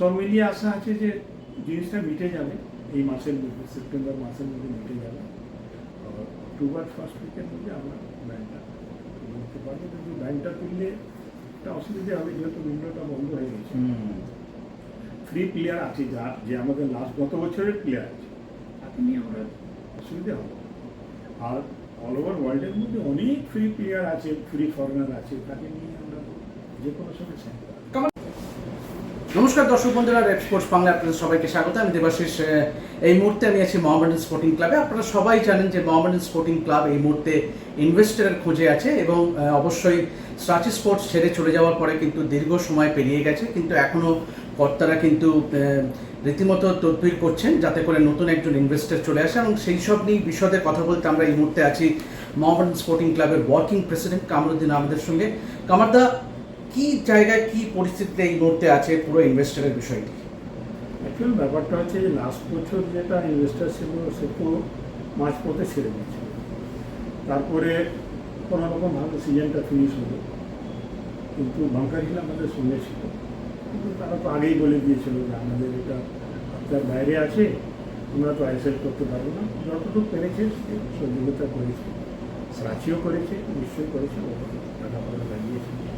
সব মিলিয়ে আশা আছে যে জিনিসটা মিটে যাবে। এই মাসের মধ্যে সেপ্টেম্বর মাসের মধ্যে মিটে যাবে। অক্টোবর ফার্স্ট উইকের মধ্যে আমরা ব্যাংকটা তুলতে পারব। কিন্তু ব্যাংকটা তুললে একটা অসুবিধা হবে যেহেতু উইন্ডোটা বন্ধ হয়ে গেছে। ফ্রি প্লেয়ার আছে যা যে আমাদের লাস্ট গত বছরের প্লেয়ার আছে। তাকে নিয়ে আমরা অসুবিধা হবে। আর অল ওভার ওয়ার্ল্ডের মধ্যে অনেক ফ্রি প্লেয়ার আছে ফ্রি ফরেনার আছে তাকে নিয়ে আমরা যে কোনো সময় নমস্কার দর্শক বন্ধুরা রেড স্পোর্টস বাংলা আপনাদের সবাইকে স্বাগত। আমি দেবাশিস এই মুহূর্তে আমি আছি মোহামেডান স্পোর্টিং ক্লাবে আপনারা সবাই জানেন যে মোহামেডান স্পোর্টিং ক্লাব এই মুহূর্তে ইনভেস্টরের খোঁজে আছে এবং অবশ্যই স্টাচি স্পোর্টস ছেড়ে চলে যাওয়ার পরে কিন্তু দীর্ঘ সময় পেরিয়ে গেছে। কিন্তু এখনও কর্তারা কিন্তু রীতিমতো তদবির করছেন যাতে করে নতুন একজন ইনভেস্টর চলে আসে এবং সেই সব নিয়ে বিশদে কথা বলতে আমরা এই মুহূর্তে আছি মোহামেডান স্পোর্টিং ক্লাবের ওয়ার্কিং প্রেসিডেন্ট কামরুদ্দিন আমাদের সঙ্গে। কামারদা কি জায়গায় কি পরিস্থিতিতে এই মুহূর্তে আছে পুরো ইনভেস্টরের বিষয়টি? অ্যাকচুয়ালি ব্যাপারটা হচ্ছে যে লাস্ট বছর যেটা ইনভেস্টার ছিল সে তো মাঝ পথে ছেড়ে দিয়েছিল তারপরে কোনো রকম রকমভাবে সিজনটা ফিনিশ হলো। কিন্তু হিল আমাদের সঙ্গে ছিল। কিন্তু তারা তো আগেই বলে দিয়েছিল যে আমাদের এটা আপনার বাইরে আছে, আমরা তো আইসেল করতে পারব না। যতটুকু পেরেছে সহযোগিতা করেছে। সাচিও করেছে, নিশ্চয়ই করেছে টাকা পয়সা লাগিয়েছে।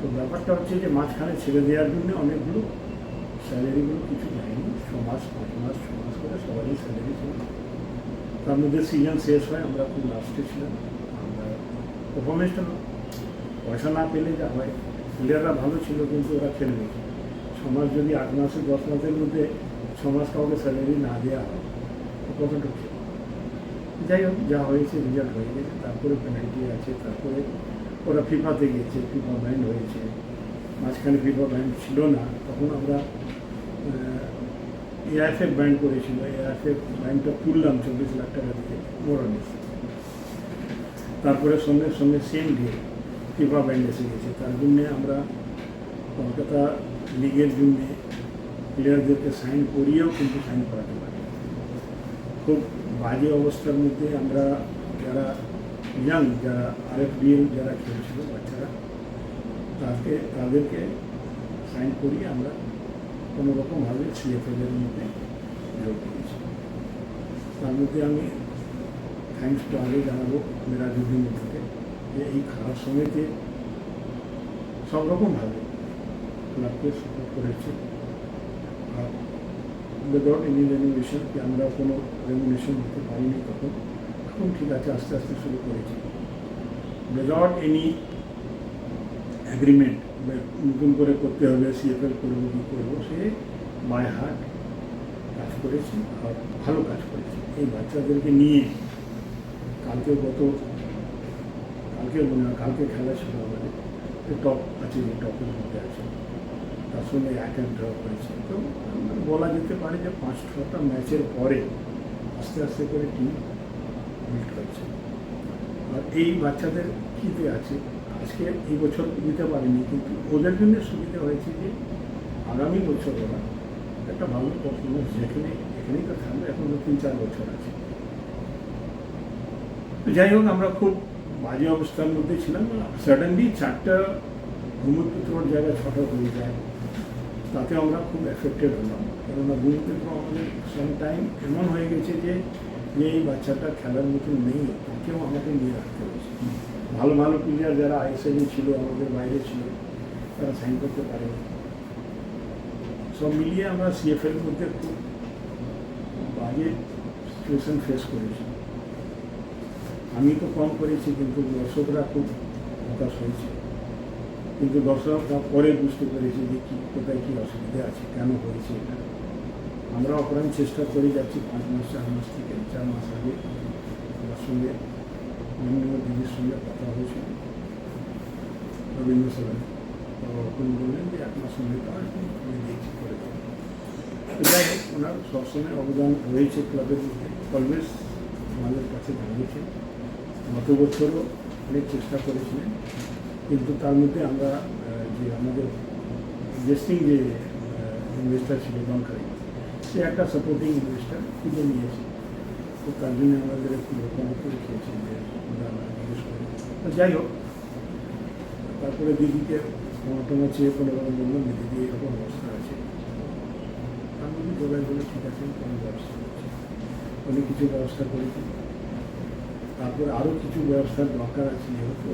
তো ব্যাপারটা হচ্ছে যে মাঝখানে ছেড়ে দেওয়ার জন্য অনেকগুলো স্যালারিগুলো কিছু যায়নি ছ মাস, পাঁচ মাস, ছ মাস করে সবারই স্যালারি ছিল। তার মধ্যে সিজন শেষ হয়, আমরা খুব লাস্টে ছিলাম। আমরা পারফরমেন্সটা পয়সা না পেলে যা হয়। প্লেয়াররা ভালো ছিল, কিন্তু ওরা খেলে গেছে। ছ মাস যদি আট মাসে, দশ মাসের মধ্যে ছ মাস কাউকে স্যালারি না দেওয়া হয় কতটুকু যাই হোক, যা হয়েছে রেজাল্ট হয়ে গেছে। তারপরে পেনাল্টি আছে, তারপরে ওরা ফিফাতে গিয়েছে ফিফা ব্যান্ড হয়েছে। মাঝখানে ফিফা ব্যান্ড ছিল না। তখন আমরা এআইএফএফ ব্যান্ড করেছিল। এআইএফএফ ব্যান্ডটা তুললাম চব্বিশ লাখ টাকা দিয়ে মোরানিস তারপরে সঙ্গে সঙ্গে সেম ডে ফিফা ব্যান্ড এসে গেছে। তার জন্যে আমরা কলকাতা লিগের জন্যে প্লেয়ারদেরকে সাইন করিয়েও কিন্তু সাইন করাতে পারি খুব বাজে অবস্থার মধ্যে আমরা যারা ইয়াং যারা আরএফবিএল যারা খেলছিল বাচ্চারা তাকে তাদেরকে সাইন করিয়ে আমরা কোনো রকমভাবে সিএফএলের মধ্যে যোগ দিয়েছি তার মধ্যে আমি থ্যাংকস তো আগে জানাব মেরাজুদ্দিন থেকে যে এই খারাপ সময়তে সব রকমভাবে ক্লাবকে সাপোর্ট করেছে আর উইদাউট এনি রেনুভেশন কি আমরা কোনো রেনুভেশন দিতে পারিনি তখন এখন ঠিক আছে, আস্তে আস্তে শুরু করেছি। উইদাউট এনি অ্যাগ্রিমেন্ট নতুন করে করতে হবে সিএফএল করব, কী করব, সে বাই হার্ট কাজ করেছি, আর ভালো কাজ করেছি। এই বাচ্চাদেরকে নিয়ে কালকে গত কালকে মনে হয়, কালকে খেলা ছিল আমাদের। টপ আছে, যে টপের মধ্যে আছে। তার সঙ্গে অ্যাটেন্ড ড্র করেছে তো বলা যেতে পারে যে পাঁচ ছটা ম্যাচের পরে আস্তে আস্তে করে টিম বিল্ড করছে। আর এই বাচ্চাদের কীতে আছে? আজকে এই বছর দিতে পারেনি, কিন্তু ওদের জন্য সুবিধা হয়েছে যে আগামী বছর ওরা একটা ভালো পারফরমেন্স যেখানে এখানেই তো থাকবে, এখন তো তিন চার বছর আছে। যাই হোক, আমরা খুব বাজে অবস্থার মধ্যে ছিলাম। সাডেনলি চারটা ভূমিপুত্রর জায়গায় ছটা হয়ে যায়। তাতে আমরা খুব এফেক্টেড হলাম। কেননা ভূমিপুত্র আমাদের সাম টাইম এমন হয়ে গেছে যে যে এই বাচ্চাটা খেলার মতন নেই, তাকেও আমাকে নিয়ে রাখতে হয়েছে ভালো ভালো প্লেয়ার যারা আইএসএলে ছিল, আমাদের বাইরে ছিল, তারা সাইন করতে পারেনি সব মিলিয়ে আমরা সিএফএল মধ্যে খুব বাজে সিচুয়েশন ফেস করেছি। আমি তো কম করেছি, কিন্তু দর্শকরা খুব হতাশ হয়েছে। কিন্তু দর্শকরা পরে বুঝতে পেরেছে যে কী, কোথায় কী অসুবিধা আছে, কেন হয়েছে এটা। আমরা অপরাধ চেষ্টা করে যাচ্ছি পাঁচ মাস চার মাস থেকে চার মাস আগে আমার সঙ্গে অন্য দিদির সঙ্গে কথা হয়েছিল। রবীন্দ্র উনি বললেন যে, এক মাস সময় তো আসবেন আমি দেখছি করে যাই হোক, ওনার সবসময় অবদান রয়েছে ক্লাবের মধ্যে। অলওয়েজ আমাদের কাছে দাঁড়িয়েছে। গত বছরও অনেক চেষ্টা করেছিলেন। কিন্তু তার মধ্যে আমরা যে আমাদের ইনভেস্টিং যে ইনভেস্টার ছিল দনকারী সে একটা সাপোর্টিং ইনভেস্টার খুঁজে নিয়েছে তো তার জন্য আমাদের একটু যে জিজ্ঞেস করি। তো যাই হোক, তারপরে দিদিকে টমা চেয়ে কোনো রকম বললাম দিদি এরকম অবস্থা আছে। সবাই বলে ঠিক আছে, কোনো ব্যবস্থা অনেক কিছু ব্যবস্থা করেছি তারপরে আরও কিছু ব্যবস্থার দরকার আছে, যেহেতু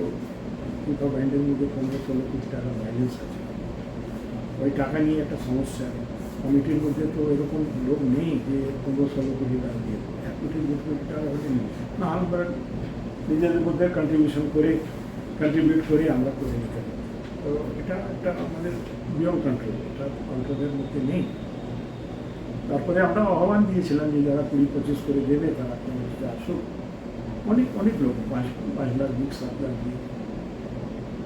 পিকআপ ব্যান্ডের মধ্যে পনেরো, ষোলো কোটি টাকা ব্যালেন্স আছে। ওই টাকা নিয়ে একটা সমস্যা কমিটির মধ্যে তো এরকম লোক নেই যে পনেরো ষোলো কোটি টাকা দিয়ে এক কোটি দু কোটি টাকা হলে নেই। না আমরা নিজেদের মধ্যে কন্ট্রিবিউশন করে কন্ট্রিবিউট করে আমরা করে নিতে পারি। তো এটা একটা আমাদের বিয়ন্ড কন্ট্রোল এটা কন্ট্রোলের মধ্যে নেই। তারপরে আমরা আহ্বান দিয়েছিলাম যে যারা কুড়ি পঁচিশ করে দেবে, তারা কমিটিতে আসুক। অনেক অনেক লোক, পাঁচ পাঁচ লাখ দিক সাত লাখ দিক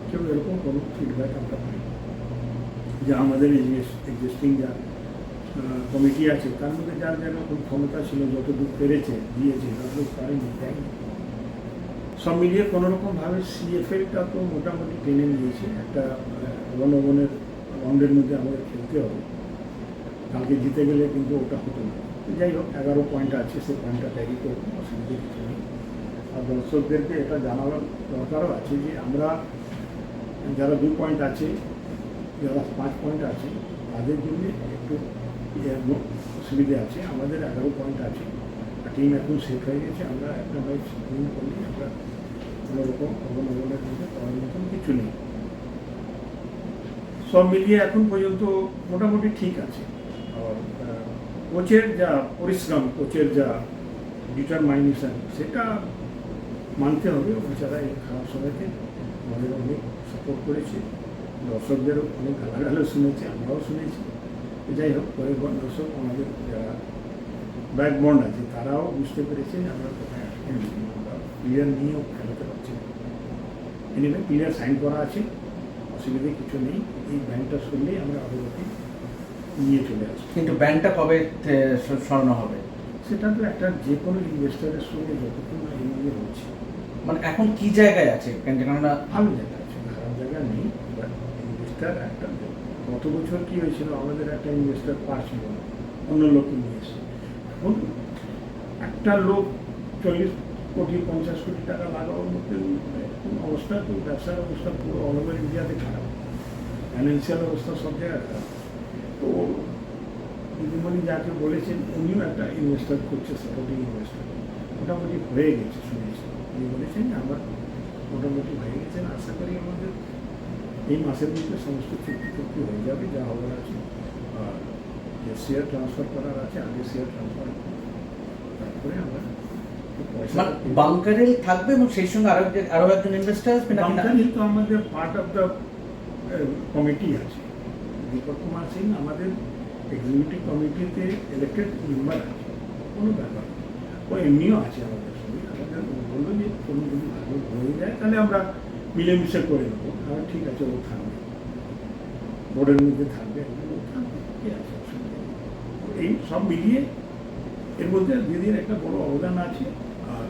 কেউ এরকম কোনো ফিডব্যাক আমরা পাই যে আমাদের এক্সিস্টিং যা কমিটি আছে, তার মধ্যে যার যেরকম ক্ষমতা ছিল, যতদূর পেরেছে, দিয়েছে, যতদূর পারেনি, দেয়নি। সব মিলিয়ে কোনো রকমভাবে সিএফএলটা তো মোটামুটি টেনে নিয়েছে। একটা বনবনের রাউন্ডের মধ্যে আমাদের খেলতে হবে। কালকে জিতে গেলে কিন্তু ওটা হতো না। যাই হোক, এগারো পয়েন্ট আছে সেই পয়েন্টটা ক্যারি করব, অসুবিধা কিছু নেই। আর দর্শকদেরকে এটা জানানোর দরকারও আছে যে আমরা, যারা দু পয়েন্ট আছে, যারা পাঁচ পয়েন্ট আছে, তাদের জন্য একটু অসুবিধে আছে, আমাদের এগারো পয়েন্ট আছে টিম এখন সেট হয়ে গেছে, আমরা একটা ম্যাচ উইন করলে আমরা কোনো রকম মধ্যে করার মতন কিছু নেই। সব মিলিয়ে এখন পর্যন্ত মোটামুটি ঠিক আছে। আর কোচের যা পরিশ্রম কোচের যা ডিটারমাইনেশন সেটা মানতে হবে। বেচারা এই খারাপ সময়তে আমাদের অনেক সাপোর্ট করেছে, দর্শকদেরও অনেক গালাগালও শুনেছে, আমরাও শুনেছি। যাই হোক বার দর্শক আমাদের যারা ব্যাকবন্ড আছে তারাও বুঝতে পেরেছে আমরা কোথায় প্লেয়ার নিয়েও খেলাতে পারছি না। এনিওয়ে প্লেয়ার সাইন করা আছে অসুবিধে কিছু নেই। এই ব্যাংকটা শুনলেই আমরা অবগতি নিয়ে চলে আসব। কিন্তু ব্যাংকটা কবে তে- স- সরানো হবে? সেটা তো একটা যে কোনো ইনভেস্টারের সঙ্গে যতক্ষণ না এই নিয়ে হচ্ছে। মানে এখন কি জায়গায় আছে? কেননা ভালো জায়গা আছে খারাপ জায়গা নেই ইনভেস্টার গত বছর কি হয়েছিল? আমাদের একটা ইনভেস্টার পারছিল অন্য লোক এসে এখন একটা লোক চল্লিশ কোটি, পঞ্চাশ কোটি টাকা লাগানোর মধ্যে কোন অবস্থা তো ব্যবসার অবস্থা পুরো অল ওভার ইন্ডিয়াতে খারাপ। ফাইন্যান্সিয়াল অবস্থা সব জায়গায় খারাপ। তো দিদিমণি যাকে বলেছেন, উনিও একটা ইনভেস্টার করছে সাপোর্টিং ইনভেস্টার মোটামুটি হয়ে গেছে, শুনেছি। উনি বলেছেন আমার মোটামুটি হয়ে গেছেন আশা করি আমাদের এই মাসের মধ্যে সমস্ত চুক্তি চুক্তি হয়ে যাবে যা হওয়ার আছে। আর যে শেয়ার ট্রান্সফার করার আছে আগে শেয়ার ট্রান্সফার তারপরে আমরা মানে বাংকারেল থাকবে এবং সেই সঙ্গে আরও আরও একজন ইনভেস্টার আসবে না? বাংকারিল তো আমাদের পার্ট অফ দ্য কমিটি আছে। দীপক কুমার সিং আমাদের এক্সিকিউটিভ কমিটিতে ইলেক্টেড মেম্বার আছে। কোনো ব্যাপার। ও এমনিও আছে আমাদের সঙ্গে। আমাদের বলল যে কোনো যদি ভালো হয়ে যায় তাহলে আমরা মিলেমিশে করে নেব। ঠিক আছে ও থাকবে বোর্ডের মধ্যে থাকবে। এই সব মিলিয়ে এর মধ্যে দিদির একটা বড় অবদান আছে আর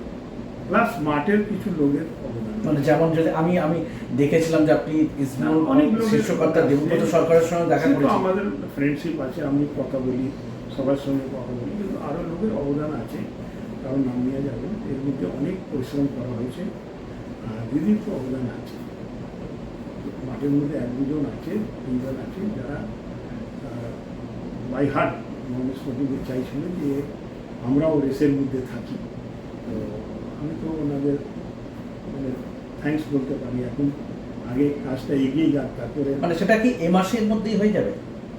প্লাস মাঠের কিছু লোকের অবদান মানে যেমন যদি আমি আমি দেখেছিলাম যে আপনি ইসমাইল অনেক লোকের শীর্ষকর্তা দেবব্রত সরকারের সঙ্গে দেখা করেছেন আমাদের ফ্রেন্ডশিপ আছে আমি কথা বলি সবার সঙ্গে কথা বলি কিন্তু আরও লোকের অবদান আছে কারণ নাম নিয়ে যাবে এর মধ্যে অনেক পরিশ্রম করা হয়েছে আর দিদির তো অবদান আছে। মাঠের মধ্যে এক দুজন আছে তিনজন আছে যারা বাই হার্ট মহেশ মোদীকে চাইছিল যে আমরাও রেসের মধ্যে থাকি। তো আমি তো ওনাদের মানে থ্যাঙ্কস বলতে পারি। এখন আগে কাজটা এগিয়ে যাক তারপরে মানে সেটা কি এ মাসের মধ্যেই হয়ে যাবে?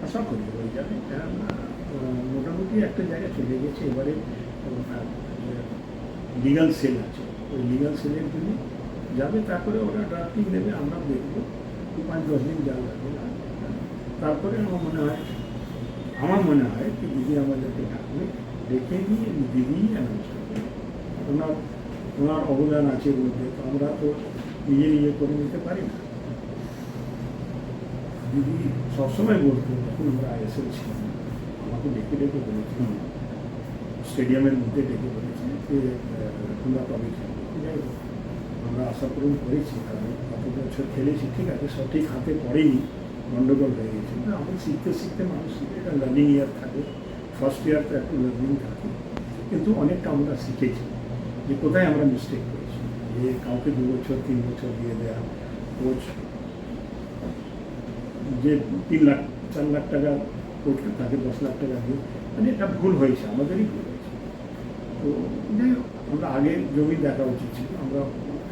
আশা করি হয়ে যাবে মোটামুটি একটা জায়গায় চলে গেছে। এবারে লিগাল সেল আছে ওই লিগাল সেলের জন্য যাবে তারপরে ওরা ড্রাফটিং দেবে আমরা দেখব। পাঁচ দশ দিন যা লাগবে তারপরে আমার মনে হয়, আমার মনে হয় কি দিদি আমাদেরকে ডাকবে ডেকে নিয়ে দিদি অ্যানাউন্স করবে ওনার ওনার অবদান আছে এর মধ্যে তো আমরা তো নিজে নিজে করে নিতে পারি না। দিদি সবসময় বলতো যখন আমরা আইএসএল ছিলাম। আমাকে ডেকে ডেকে বলেছিল স্টেডিয়ামের মধ্যে ডেকে বলেছে যে তোমরা কবে খেলবে যাই হোক। আমরা আশা পূরণ করেছি, কারণ কত বছর খেলেছি, ঠিক আছে, সঠিক হাতে পড়েনি, গন্ডগোল হয়ে গেছে। আমাদের শিখতে শিখতে মানুষ শিখে একটা লার্নিং ইয়ার থাকে ফার্স্ট ইয়ার তো একটু লার্নিং থাকে, কিন্তু অনেকটা আমরা শিখেছি, যে কোথায় আমরা মিস্টেক করেছি। যে কাউকে দু বছর, তিন বছর দিয়ে দেওয়া কোচ যে তিন লাখ, চার লাখ টাকা করতে তাকে দশ লাখ টাকা দিয়ে মানে এটা ভুল হয়েছে, আমাদেরই ভুল হয়েছে। তো যাই হোক, আমরা আগে জমি দেখা উচিত ছিল, আমরা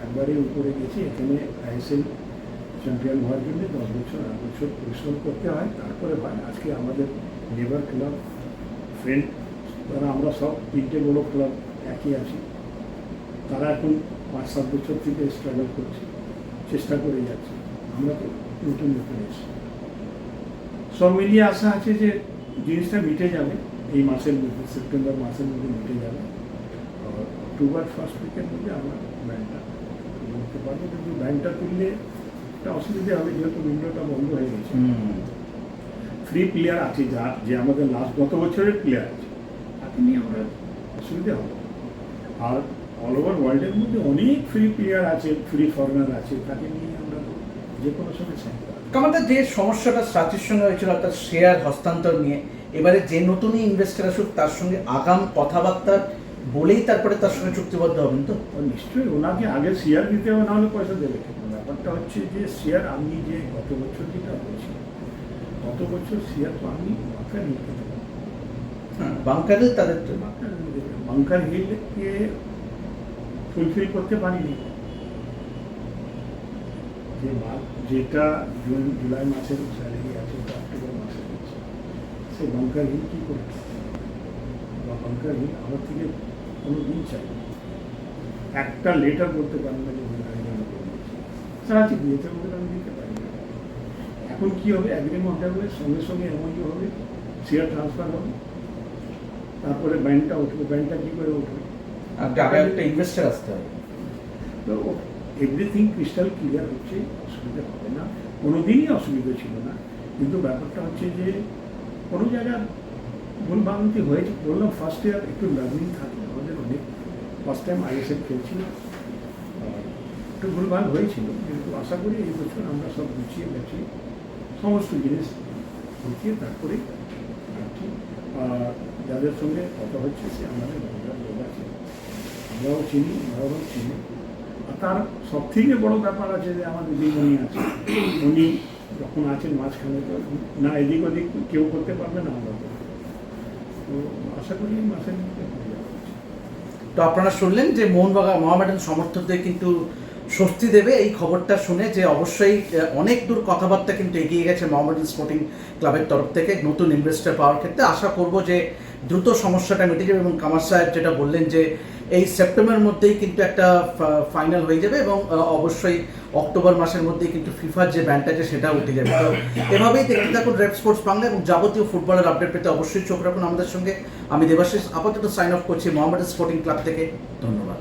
একবারে উপরে গেছি, এখানে আইএসএল চ্যাম্পিয়ন হওয়ার জন্য দশ বছর, আট বছর পরিশ্রম করতে হয়। তারপরে হয় আজকে আমাদের নেবার ক্লাব ফ্রেন্ড, তারা আমরা সব তিনটে বড় ক্লাব একই আছি। তারা এখন পাঁচ, সাত বছর থেকে স্ট্রাগল করছে, চেষ্টা করে যাচ্ছে। আমরা তো নতুন নতুন এসেছি। সব মিলিয়ে আশা আছে যে জিনিসটা মিটে যাবে, এই মাসের মধ্যে, সেপ্টেম্বর মাসের মধ্যে মিটে যাবে। অক্টোবর ফার্স্ট উইকের মধ্যে আমরা ব্যান্ডটা তুলতে পারব কিন্তু ব্যান্ডটা তুললে একটা অসুবিধা হবে যেহেতু উইন্ডোটা বন্ধ হয়ে গেছে। ফ্রি প্লেয়ার আছে যা যে আমাদের লাস্ট গত বছরের প্লেয়ার আছে। তাকে নিয়ে আমরা অসুবিধা হবে। আর অল ওভার ওয়ার্ল্ডের মধ্যে অনেক ফ্রি প্লেয়ার আছে ফ্রি ফরেনার আছে তাকে নিয়ে আমরা যে কোনো সময় আমাদের যে সমস্যাটা সাচির সঙ্গে হয়েছিল অর্থাৎ শেয়ার হস্তান্তর নিয়ে এবারে যে নতুনই ইনভেস্টার আসুক তার সঙ্গে আগাম কথাবার্তা বলেই তারপরে তার সঙ্গে চুক্তিবদ্ধ হবেন তো? নিশ্চয়ই ওনাকে আগে শেয়ার দিতে হবে নাহলে পয়সা দেবে ব্যাপারটা হচ্ছে যে শেয়ার আমি যে গত বছর যেটা বলছি গত বছর শেয়ার তো আমি বাঙ্কার হ্যাঁ বাংকারে তাদের তো বাঙ্কার হিলকে ফুলফিল করতে পারিনি। যে যেটা জুন জুলাই মাসের স্যালারি আছে অক্টোবর মাসে দিচ্ছে সে বাঙ্কার হিল কী করে? বা বাঙ্কার হিল আমার থেকে কোনো দিন চাই একটা লেটার করতে পারেন না যে স্যার দিয়েছে বলে আমি দিতে পারি না। এখন কী হবে? অ্যাগ্রিমেন্ট হবে সঙ্গে সঙ্গে এমনই হবে শেয়ার ট্রান্সফার হবে। তারপরে ব্যাংকটা উঠবে। ব্যাংকটা কী করে উঠবে? একটা ইনভেস্টার আসতে হবে। তো এভরিথিং ক্রিস্টাল ক্লিয়ার হচ্ছে অসুবিধা হবে না। কোনো দিনই অসুবিধা ছিল না। কিন্তু ব্যাপারটা হচ্ছে যে কোনো জায়গায় ভুল ভ্রান্তি হয়েছে। বললাম ফার্স্ট ইয়ার একটু লার্নিং থাকে আমাদের অনেক ফার্স্ট টাইম আইএসএল খেলছিল একটু ভুলভাল হয়েছিল, কিন্তু আশা করি এই বছর আমরা সব গুছিয়ে গেছি। সমস্ত জিনিস গুছিয়ে তারপরে আর যাদের সঙ্গে কথা হচ্ছে সে আমাদের লোক আছে। আমরাও চিনি ওরাও চিনি। আর তার সব থেকে বড় ব্যাপার আছে যে আমাদের দিদিমণি আছে। উনি যখন আছেন মাঝখানে, তো না এদিক ওদিক কেউ করতে পারবে না আমরা তো আশা করি মাসের। তো আপনারা শুনলেন যে মোহনবাগান মোহামেডান সমর্থকদের কিন্তু স্বস্তি দেবে এই খবরটা শুনে যে অবশ্যই অনেক দূর কথাবার্তা কিন্তু এগিয়ে গেছে মোহামেডান স্পোর্টিং ক্লাবের তরফ থেকে নতুন ইনভেস্টার পাওয়ার ক্ষেত্রে। আশা করব যে দ্রুত সমস্যাটা মিটে যাবে এবং কামার সাহেব যেটা বললেন যে এই সেপ্টেম্বরের মধ্যেই কিন্তু একটা ফাইনাল হয়ে যাবে এবং অবশ্যই অক্টোবর মাসের মধ্যেই কিন্তু ফিফার যে ব্যান্ড আছে সেটা উঠে যাবে। তো এভাবেই দেখতে থাকুন রেপ স্পোর্টস বাংলা এবং যাবতীয় ফুটবলের আপডেট পেতে অবশ্যই চোখ রাখুন আমাদের সঙ্গে। আমি দেবাশিস, আপাতত সাইন অফ করছি মোহাম্মদ স্পোর্টিং ক্লাব থেকে। ধন্যবাদ।